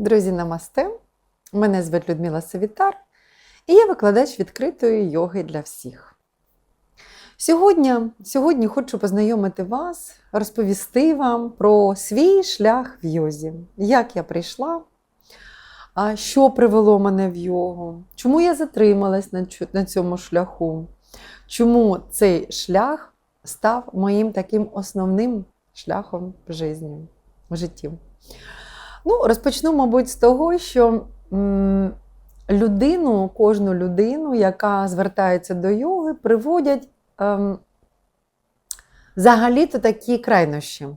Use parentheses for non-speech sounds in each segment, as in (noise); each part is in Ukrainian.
Друзі, намасте! Мене звуть Людмила Савітар, і я викладач відкритої йоги для всіх. Сьогодні, сьогодні хочу познайомити вас, розповісти вам про свій шлях в йозі, як я прийшла, що привело мене в йогу, чому я затрималась на цьому шляху, чому цей шлях став моїм таким основним шляхом в житті. Ну, розпочну, мабуть, з того, що людину, кожну людину, яка звертається до йоги, приводять ем, взагалі-то такі крайнощі.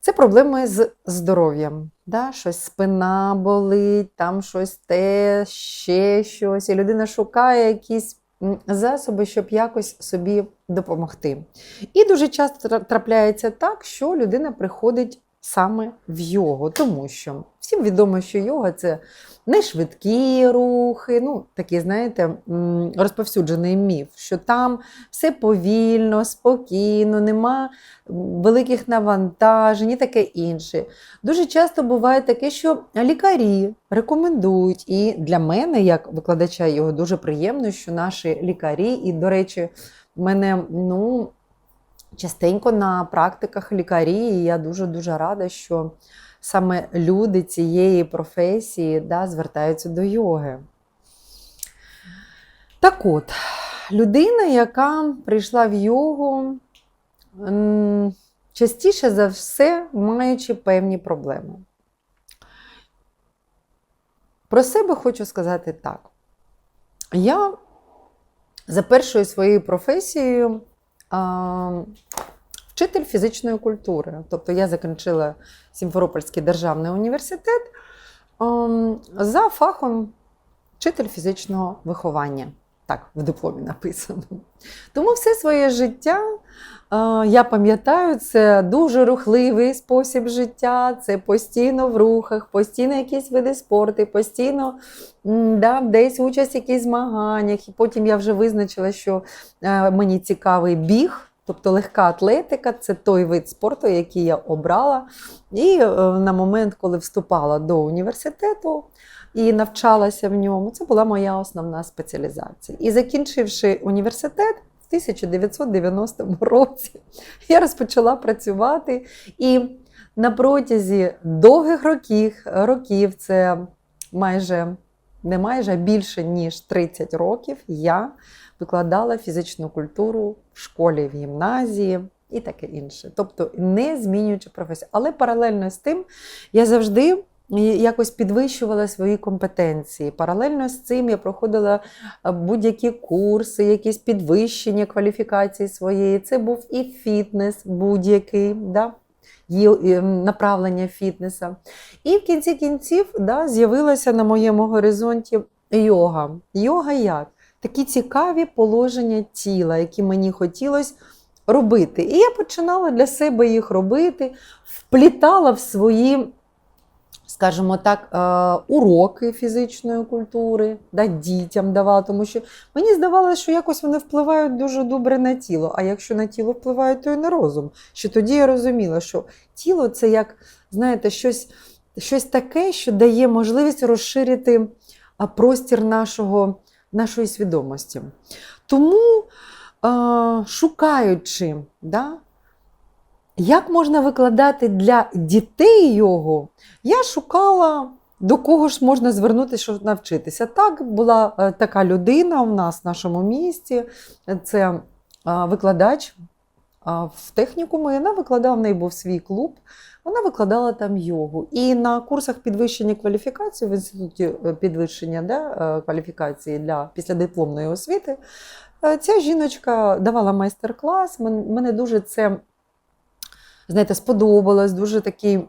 Це проблеми з здоров'ям. Да? Щось спина болить, там щось те, ще щось. І людина шукає якісь засоби, щоб якось собі допомогти. І дуже часто трапляється так, що людина приходить саме в йогу, тому що всім відомо, що йога це не швидкі рухи, ну такий, знаєте, розповсюджений міф, що там все повільно, спокійно, нема великих навантажень і таке інше. Дуже часто буває таке, що лікарі рекомендують, і для мене, як викладача його, дуже приємно, що наші лікарі, і, до речі, мене ну, частенько на практиках лікарі, і я дуже-дуже рада, що саме люди цієї професії да, звертаються до йоги. Так от, людина, яка прийшла в йогу, частіше за все маючи певні проблеми. Про себе хочу сказати так. Я за першою своєю професією вчитель фізичної культури. Тобто я закінчила Сімферопольський державний університет ем, за фахом вчитель фізичного виховання. Так, в дипломі написано. Тому все своє життя е, я пам'ятаю, це дуже рухливий спосіб життя, це постійно в рухах, постійно якісь види спорту, постійно да, десь участь в якихось змаганнях. І потім я вже визначила, що е, мені цікавий біг, тобто легка атлетика це той вид спорту, який я обрала. І е, на момент, коли вступала до університету і навчалася в ньому, це була моя основна спеціалізація. І закінчивши університет в 1990 році, (laughs) я розпочала працювати. І на протязі довгих років, років це майже не майже, більше ніж 30 років, я викладала фізичну культуру в школі, в гімназії і таке інше. Тобто не змінюючи професію. Але паралельно з тим я завжди якось підвищувала свої компетенції. Паралельно з цим я проходила е, будь-які курси, якісь підвищення кваліфікації своєї. Це був і фітнес будь-який. Да? е, направлення фітнеса. І в кінці кінців да, з'явилася на моєму горизонті йога. Йога як? Такі цікаві положення тіла, які мені хотілося робити. І я починала для себе їх робити, вплітала в свої, скажімо так, е, уроки фізичної культури, да, дітям давала, тому що мені здавалося, що якось вони впливають дуже добре на тіло. А якщо на тіло впливають, то і на розум. Що тоді я розуміла, що тіло це як, знаєте, щось, щось таке, що дає можливість розширити простір нашого, нашої свідомості. Тому, е, шукаючи, да, як можна викладати для дітей його, я шукала. До кого ж можна звернутися, щоб навчитися? Так, була е, така людина у нас в нашому місті, це е, викладач в технікумі, вона викладала, в неї був свій клуб, вона викладала там йогу. І на курсах підвищення кваліфікації в інституті е, підвищення да, е, кваліфікації для післядипломної освіти, е, ця жіночка давала майстер-клас. Мене дуже це знаєте, сподобалось, дуже такий.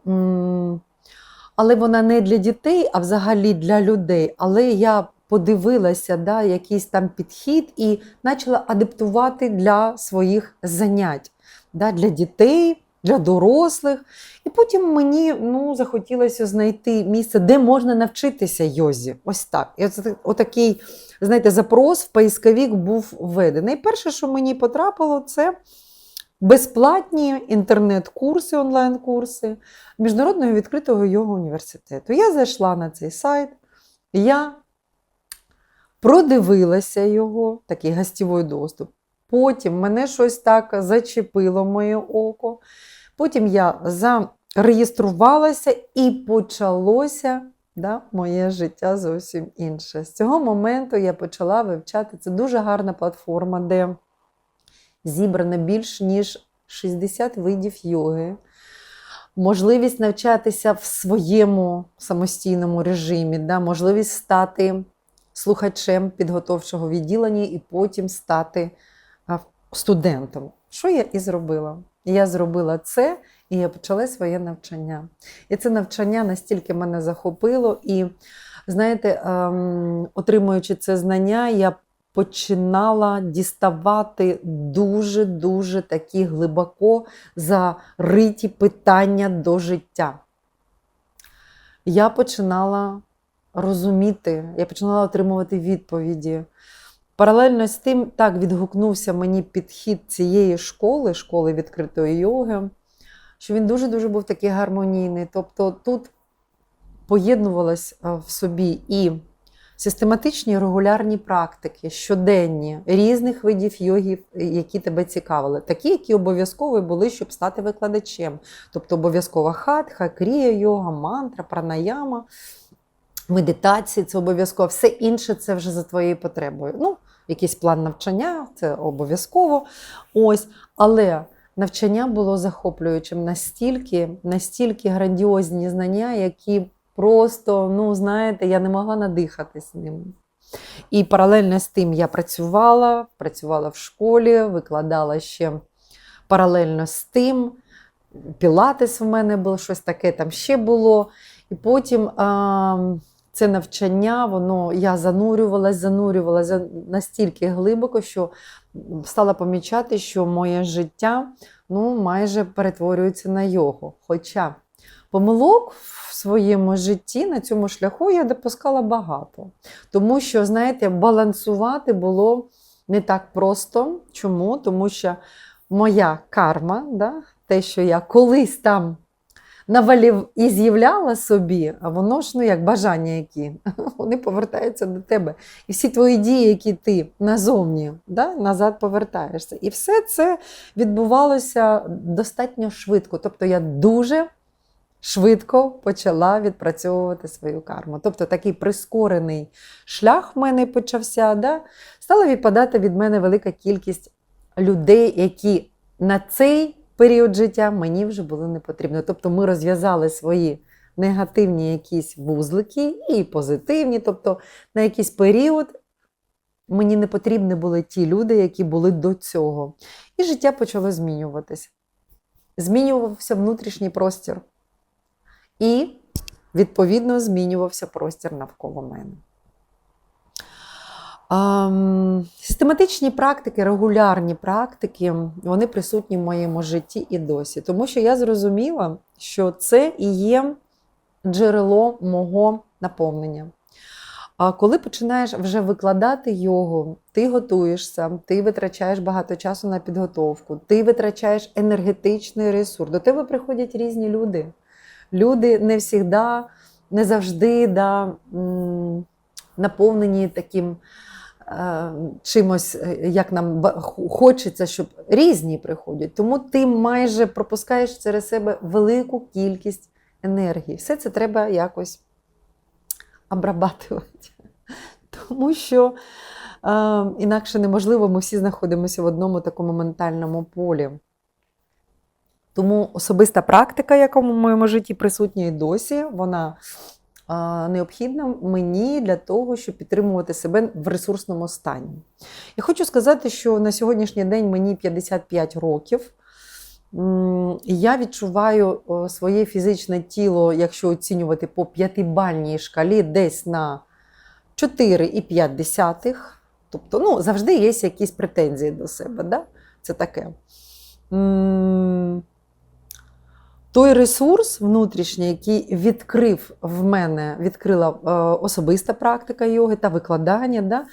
Але вона не для дітей, а взагалі для людей. Але я подивилася, да, якийсь там підхід і почала адаптувати для своїх занять, да, для дітей, для дорослих. І потім мені ну, захотілося знайти місце, де можна навчитися йозі. Ось так. І отакий, знаєте, запрос в поисковик був введений. І перше, що мені потрапило, це безплатні інтернет-курси, онлайн-курси Міжнародного відкритого його університету. Я зайшла на цей сайт, я продивилася його, такий гостєвий доступ. Потім мене щось так зачепило моє око. Потім я зареєструвалася і почалося да, моє життя зовсім інше. З цього моменту я почала вивчати. Це дуже гарна платформа, де зібрано більш ніж 60 видів йоги. Можливість навчатися в своєму самостійному режимі, да, можливість стати слухачем підготовчого відділення і потім стати студентом. Що я і зробила? Я зробила це, і я почала своє навчання. І це навчання настільки мене захопило, і знаєте, ем, отримуючи це знання, я починала діставати дуже-дуже такі глибоко зариті питання до життя. Я починала розуміти, я починала отримувати відповіді. Паралельно з тим, так відгукнувся мені підхід цієї школи, школи відкритої йоги, що він дуже-дуже був такий гармонійний. Тобто тут поєднувалось е, в собі і систематичні регулярні практики, щоденні, різних видів йогів, які тебе цікавили, такі, які обов'язково були, щоб стати викладачем. Тобто обов'язкова хатха, крія йога, мантра, пранаяма. Медитації це обов'язково, все інше це вже за твоєю потребою. Ну, якийсь план навчання, це обов'язково. Ось, але навчання було захоплюючим настільки, настільки грандіозні знання, які просто, ну, знаєте, я не могла надихатись ним. І паралельно з тим я працювала, працювала в школі, викладала ще паралельно з тим. Пілатес в мене було щось таке там ще було. І потім а, це навчання, воно я занурювалась, занурювалася настільки глибоко, що стала помічати, що моє життя ну, майже перетворюється на його. Хоча помилок в своєму житті на цьому шляху я допускала багато. Тому що, знаєте, балансувати було не так просто. Чому? Тому що моя карма, да, те, що я колись там навалів і з'являла собі, а воно ж ну як бажання, які (laughs) вони повертаються до тебе. І всі твої дії, які ти назовні да, назад повертаєшся. І все це відбувалося достатньо швидко. Тобто я дуже швидко почала відпрацьовувати свою карму. Тобто такий прискорений шлях в мене почався. Да? Стала відпадати від мене велика кількість людей, які на цей період життя мені вже було не потрібно. Тобто ми розв'язали свої негативні якісь вузлики і позитивні. Тобто на якийсь період мені не потрібні були ті люди, які були до цього. І життя почало змінюватися. Змінювався внутрішній простір. І, відповідно, змінювався простір навколо мене. Систематичні практики, регулярні практики, вони присутні в моєму житті і досі. Тому що я зрозуміла, що це і є джерело мого наповнення. А коли починаєш вже викладати йогу, ти готуєшся, ти витрачаєш багато часу на підготовку, ти витрачаєш енергетичний ресурс. До тебе приходять різні люди. Люди не завжди, не завжди да, наповнені таким. Е, чимось, е, як нам хочеться, щоб різні приходять. Тому ти майже пропускаєш через себе велику кількість енергії. Все це треба якось обрабатувати. (laughs) Тому що е, інакше неможливо, ми всі знаходимося в одному такому ментальному полі. Тому особиста практика, яка в моєму житті присутня і досі, вона необхідна мені для того, щоб підтримувати себе в ресурсному стані. Я хочу сказати, що на сьогоднішній день мені 55 років. Я відчуваю своє фізичне тіло, якщо оцінювати по п'ятибальній шкалі, десь на 4,5. Тобто, ну, завжди є якісь претензії до себе. Да? Це таке той ресурс внутрішній, який відкрив в мене, відкрила е, особиста практика йоги та викладання, да,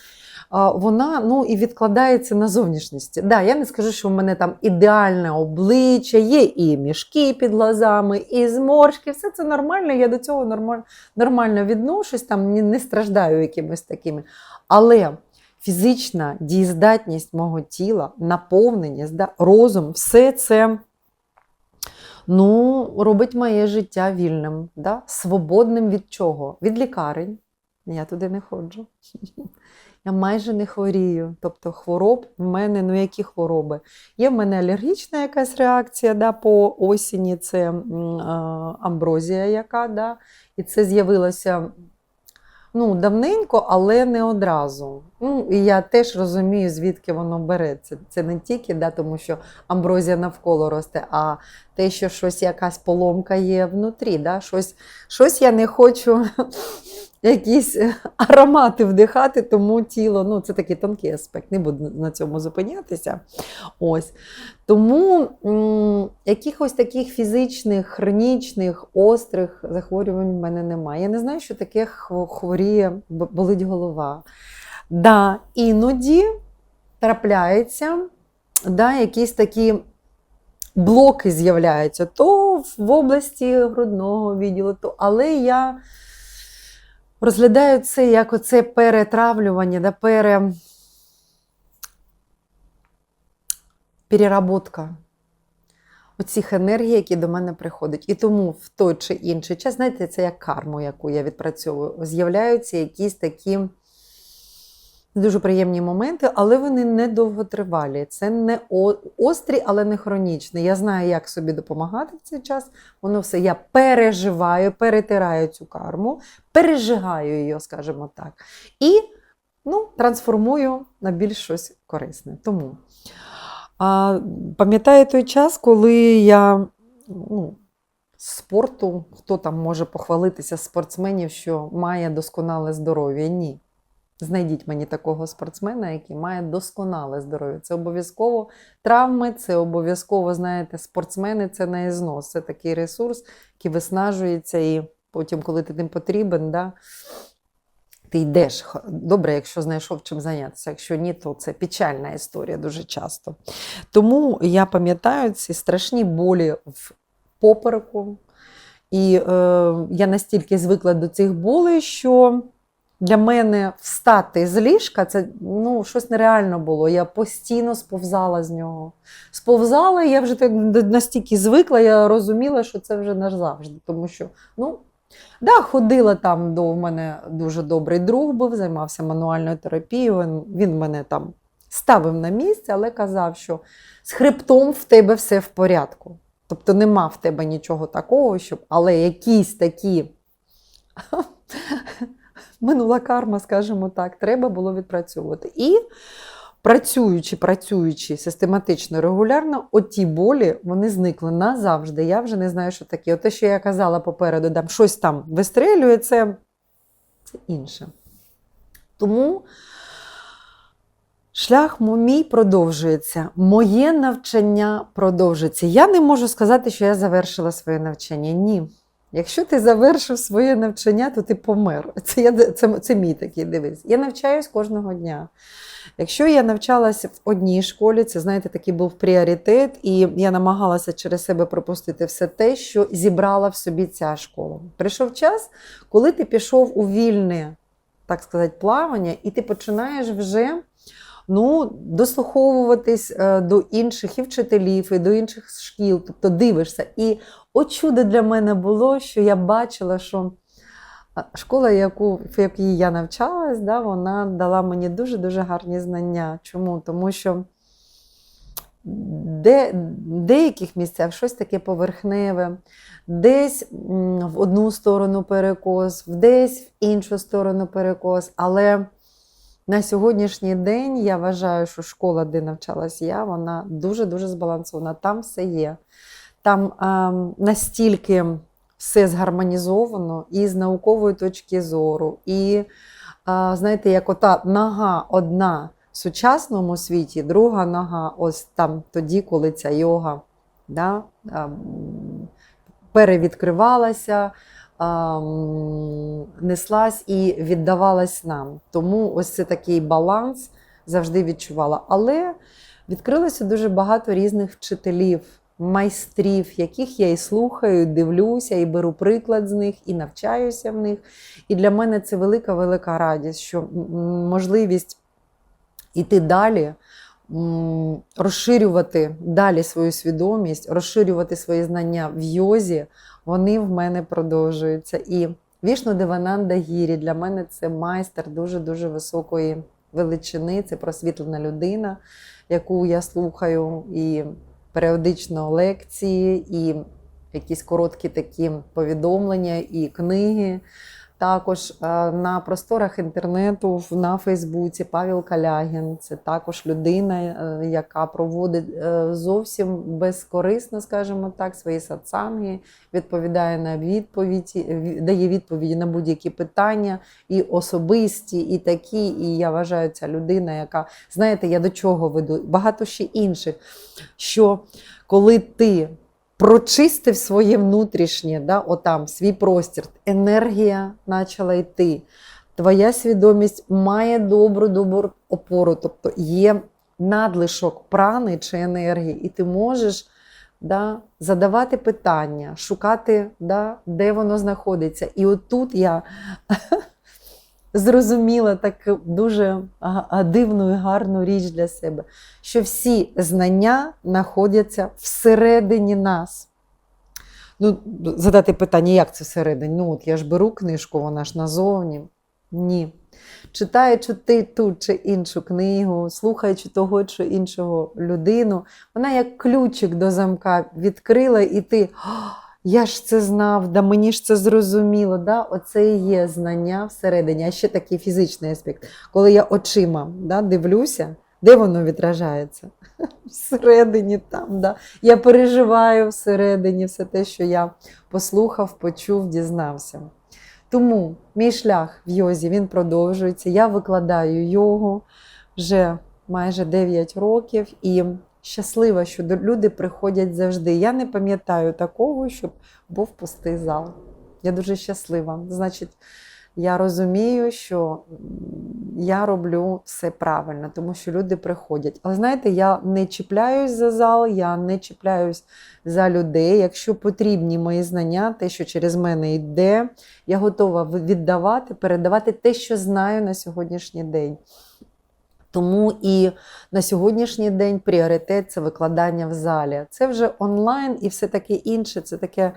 вона ну, і відкладається на зовнішності. Да, я не скажу, що в мене там ідеальне обличчя, є і мішки під глазами, і зморшки. Все це нормально. Я до цього нормально, відношусь, там не, страждаю якимось такими. Але фізична дієздатність мого тіла, наповненість, да, розум, все це ну, робить моє життя вільним, да, свободним від чого? Від лікарень. Я туди не ходжу. Я майже не хворію. Тобто хвороб в мене, ну які хвороби? Є в мене алергічна якась реакція да, по осінні, це амброзія, яка, да, і це з'явилося ну, давненько, але не одразу. Ну, і я теж розумію, звідки воно береться. Це не тільки да, тому, що амброзія навколо росте, а те, що щось якась поломка є внутрі. Да? Щось, щось я не хочу якісь аромати вдихати, тому тіло, ну це такий тонкий аспект, не буду на цьому зупинятися. Ось. Тому м, якихось таких фізичних, хронічних, острих захворювань в мене немає. Я не знаю, що таке хворіє, болить голова. Да, іноді трапляється, да, якісь такі блоки з'являються то в області грудного відділу, то, але я розглядаю це як оце перетравлювання, да, пере... переработка оцих енергій, які до мене приходять. І тому в той чи інший час, знаєте, це як карму, яку я відпрацьовую, з'являються якісь такі дуже приємні моменти, але вони не довготривалі. Це не острі, але не хронічні. Я знаю, як собі допомагати в цей час. Воно все я переживаю, перетираю цю карму, пережигаю її, скажімо так. І ну, трансформую на більш щось корисне. Тому а, пам'ятаю той час, коли я ну, спорту, хто там може похвалитися спортсменів, що має досконале здоров'я? Ні. Знайдіть мені такого спортсмена, який має досконале здоров'я. Це обов'язково травми, це обов'язково, знаєте, спортсмени це не ізнос. Це такий ресурс, який виснажується, і потім, коли ти тим потрібен, да, ти йдеш. Добре, якщо знайшов чим зайнятися. Якщо ні, то це печальна історія дуже часто. Тому я пам'ятаю ці страшні болі в попереку. І е, я настільки звикла до цих болей, що для мене встати з ліжка це ну, щось нереально було. Я постійно сповзала з нього. Сповзала, я вже так настільки звикла, я розуміла, що це вже назавжди. Тому що, ну, да, ходила там до мене дуже добрий друг був, займався мануальною терапією. Він, він мене там ставив на місце, але казав, що з хребтом в тебе все в порядку. Тобто нема в тебе нічого такого, щоб, але якісь такі минула карма, скажімо так, треба було відпрацьовувати. І працюючи, працюючи систематично, регулярно, оті болі вони зникли назавжди. Я вже не знаю, що таке. Те, що я казала попереду, там щось там вистрелює, це, це інше. Тому шлях мій продовжується. Моє навчання продовжується. Я не можу сказати, що я завершила своє навчання. Ні. Якщо ти завершив своє навчання, то ти помер. (laughs) Це, я, це, це мій такий дивись. Я навчаюсь кожного дня. Якщо я навчалася в одній школі, це знаєте, такий був пріоритет, і я намагалася через себе пропустити все те, що зібрала в собі ця школа. Прийшов час, коли ти пішов у вільне, так сказати, плавання, і ти починаєш вже ну, дослуховуватись е, до інших і вчителів, і до інших шкіл, тобто дивишся. І от чудо для мене було, що я бачила, що школа, яку, в якій я навчалась, да, вона дала мені дуже-дуже гарні знання. Чому? Тому що де, деяких місцях щось таке поверхневе, десь в одну сторону перекос, десь в іншу сторону перекос. Але на сьогоднішній день я вважаю, що школа, де навчалась я, вона дуже-дуже збалансована. Там все є. Там ем, настільки все згармонізовано і з наукової точки зору, і е, знаєте, як ота нога одна в сучасному світі, друга нога, ось там тоді, коли ця йога да, ем, перевідкривалася, а, неслась і віддавалась нам. Тому ось це такий баланс завжди відчувала. Але відкрилося дуже багато різних вчителів, майстрів, яких я і слухаю, дивлюся, і беру приклад з них, і навчаюся в них. І для мене це велика велика радість, що можливість іти далі, розширювати далі свою свідомість, розширювати свої знання в йозі, вони в мене продовжуються. І Вішну Девананда Гірі для мене це майстер дуже-дуже високої величини, це просвітлена людина, яку я слухаю, і періодично лекції, і якісь короткі такі повідомлення, і книги. Також е, на просторах інтернету на Фейсбуці Павел Калягін. Це також людина, е, яка проводить е, зовсім безкорисно, скажімо так, свої сатсанги, відповідає на відповіді, дає відповіді на будь-які питання, і особисті, і такі. І я вважаю, ця людина, яка знаєте, я до чого веду? Багато ще інших. Що коли ти прочистив своє внутрішнє, да, отам, свій простір, енергія почала йти. Твоя свідомість має добру добру опору, тобто є надлишок прани чи енергії, і ти можеш да, задавати питання, шукати, да, де воно знаходиться. І отут я зрозуміла таку дуже дивну і гарну річ для себе, що всі знання знаходяться всередині нас. Ну, задати питання, як це всередині? Ну, от я ж беру книжку, вона ж назовні. Ні. Читаючи ти ту чи іншу книгу, слухаючи того чи іншого людину, вона як ключик до замка відкрила, і ти. «О, Я ж це знав, да мені ж це зрозуміло. Да? Оце і є знання всередині. А ще такий фізичний аспект. Коли я очима да, дивлюся, де воно відражається? (laughs) Всередині там. Да? Я переживаю всередині все те, що я послухав, почув, дізнався. Тому мій шлях в йозі він продовжується. Я викладаю йогу вже майже 9 років і щаслива, що люди приходять завжди. Я не пам'ятаю такого, щоб був пустий зал. Я дуже щаслива. Значить, я розумію, що я роблю все правильно, тому що люди приходять. Але знаєте, я не чіпляюсь за зал, я не чіпляюсь за людей. Якщо потрібні мої знання, те, що через мене йде, я готова віддавати, передавати те, що знаю на сьогоднішній день. Тому і на сьогоднішній день пріоритет це викладання в залі. Це вже онлайн і все таке інше. Це таке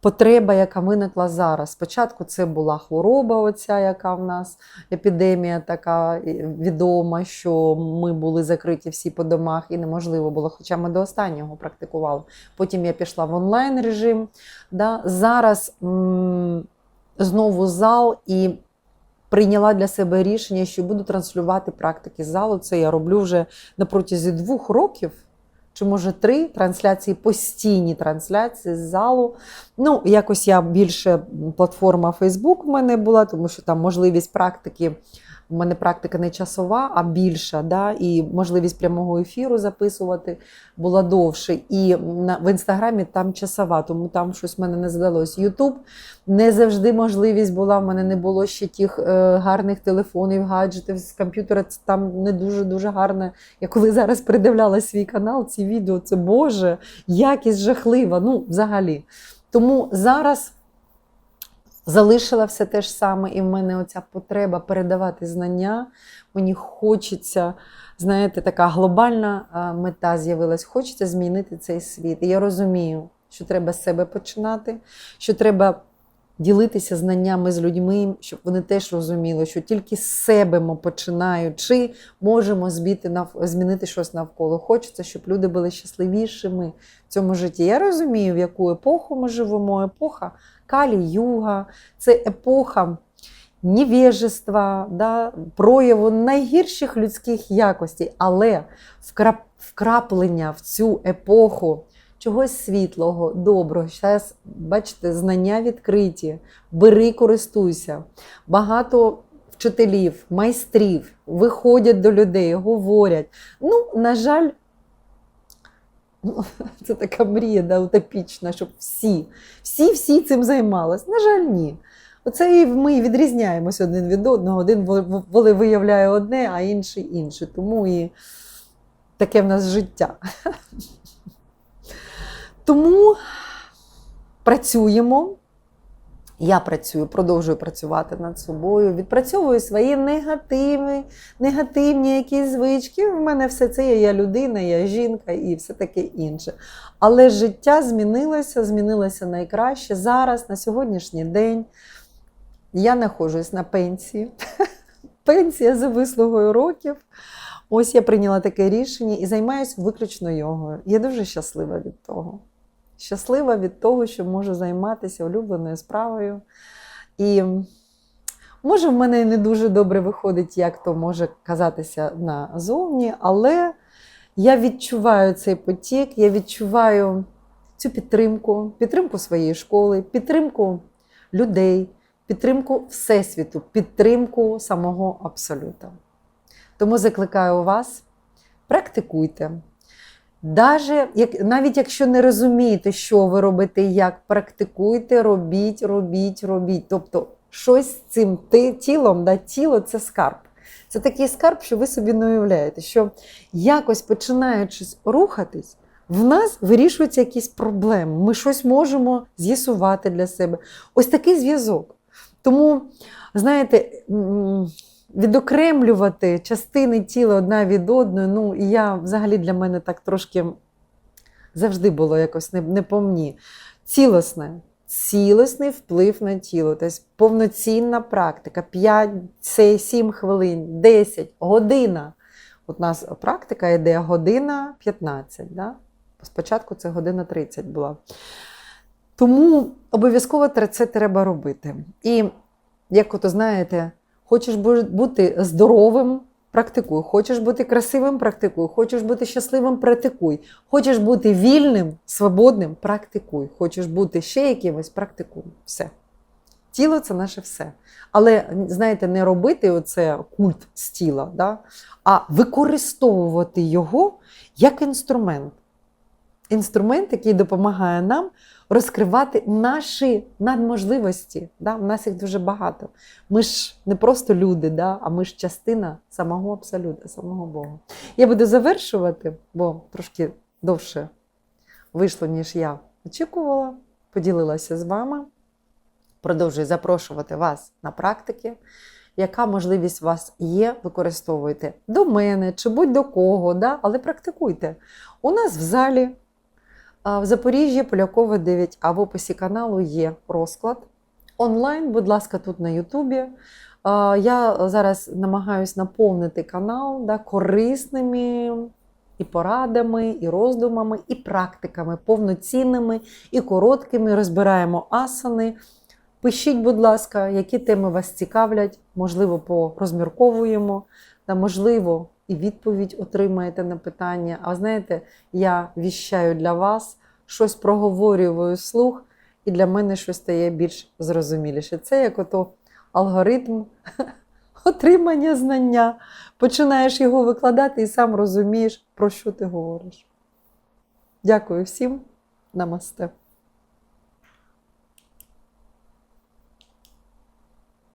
потреба, яка виникла зараз. Спочатку це була хвороба, оця, яка в нас епідемія така відома, що ми були закриті всі по домах і неможливо було, хоча ми до останнього практикували. Потім я пішла в онлайн режим. Да. Зараз м- знову зал і прийняла для себе рішення, що буду транслювати практики з залу. Це я роблю вже на протязі двох років. Чи може три трансляції, постійні трансляції з залу. Ну, якось я більше платформа Facebook в мене була, тому що там можливість практики. У мене практика не часова, а більша, да? і можливість прямого ефіру записувати була довше. І на, в інстаграмі там часова, тому там щось в мене не задалось. Ютуб не завжди можливість була. В мене не було ще тих е, гарних телефонів, гаджетів з комп'ютера. Це там не дуже дуже гарне. Я коли зараз передивляла свій канал, ці відео, це Боже, якість жахлива. Ну, взагалі. Тому зараз залишила все те ж саме, і в мене оця потреба передавати знання. Мені хочеться, знаєте, така глобальна мета з'явилась. Хочеться змінити цей світ. І я розумію, що треба з себе починати, що треба ділитися знаннями з людьми, щоб вони теж розуміли, що тільки з себе ми починаючи, можемо збити змінити щось навколо. Хочеться, щоб люди були щасливішими в цьому житті. Я розумію, в яку епоху ми живемо. Епоха Калі-Юга, це епоха невежества, да, прояву найгірших людських якостей, але вкраплення в цю епоху чогось світлого, доброго. Зараз, бачите, знання відкриті, бери, користуйся. Багато вчителів, майстрів виходять до людей, говорять. Ну, на жаль, Ну, (laughs) це така мрія да, утопічна, щоб всі, всі, всі цим займалися. На жаль, ні. Оце і ми відрізняємося один від одного. Один виявляє одне, а інший інше. Тому і таке в нас життя. (laughs) Тому працюємо. Я працюю, продовжую працювати над собою, відпрацьовую свої негативні, негативні якісь звички. В мене все це є. Я людина, я жінка і все таке інше. Але життя змінилося, змінилося найкраще. Зараз, на сьогоднішній день, я знаходжусь на пенсії. (laughs) Пенсія за вислугою років. Ось я прийняла таке рішення і займаюся виключно йогою. Я дуже щаслива від того. Щаслива від того, що можу займатися улюбленою справою. І може, в мене не дуже добре виходить, як то може казатися назовні, але я відчуваю цей потік, я відчуваю цю підтримку, підтримку своєї школи, підтримку людей, підтримку Всесвіту, підтримку самого Абсолюта. Тому закликаю вас, практикуйте. Даже, як, навіть якщо не розумієте, що ви робите і як, практикуйте, робіть, робіть, робіть. Тобто, щось з цим тілом, да, тіло це скарб. Це такий скарб, що ви собі не уявляєте, що якось починаючись рухатись, в нас вирішуються якісь проблеми. Ми щось можемо з'ясувати для себе. Ось такий зв'язок. Тому, знаєте, відокремлювати частини тіла одна від одної, ну і я взагалі для мене так трошки завжди було якось не, не по мені. Цілосне, цілісний вплив на тіло, тобто повноцінна практика, 5, 7 хвилин, 10, година. От у нас практика йде година 15. Да? Спочатку це година 30 була. Тому обов'язково це треба робити. І як ото знаєте, хочеш бути здоровим, практикуй. Хочеш бути красивим, практикуй. Хочеш бути щасливим, практикуй. Хочеш бути вільним, свободним, практикуй. Хочеш бути ще якимось, практикуй. Все. Тіло це наше все. Але знаєте, не робити оце культ з тіла, да? а використовувати його як інструмент. Інструмент, який допомагає нам розкривати наші надможливості. Да? У нас їх дуже багато. Ми ж не просто люди, да? а ми ж частина самого абсолюта, самого Бога. Я буду завершувати, бо трошки довше вийшло, ніж я очікувала. Поділилася з вами. Продовжую запрошувати вас на практики. Яка можливість у вас є, використовуйте до мене чи будь-до кого, да? але практикуйте. У нас в залі в Запоріжжі Полякова 9, а в описі каналу є розклад. Онлайн, будь ласка, тут на Ютубі. Я зараз намагаюся наповнити канал да, корисними і порадами, і роздумами, і практиками повноцінними і короткими. Розбираємо асани. Пишіть, будь ласка, які теми вас цікавлять, можливо, порозмірковуємо, та можливо, і відповідь отримаєте на питання. А знаєте, я віщаю для вас, щось проговорюю слух, і для мене щось стає більш зрозуміліше. Це як ото алгоритм (laughs) отримання знання. Починаєш його викладати і сам розумієш, про що ти говориш. Дякую всім. Намасте.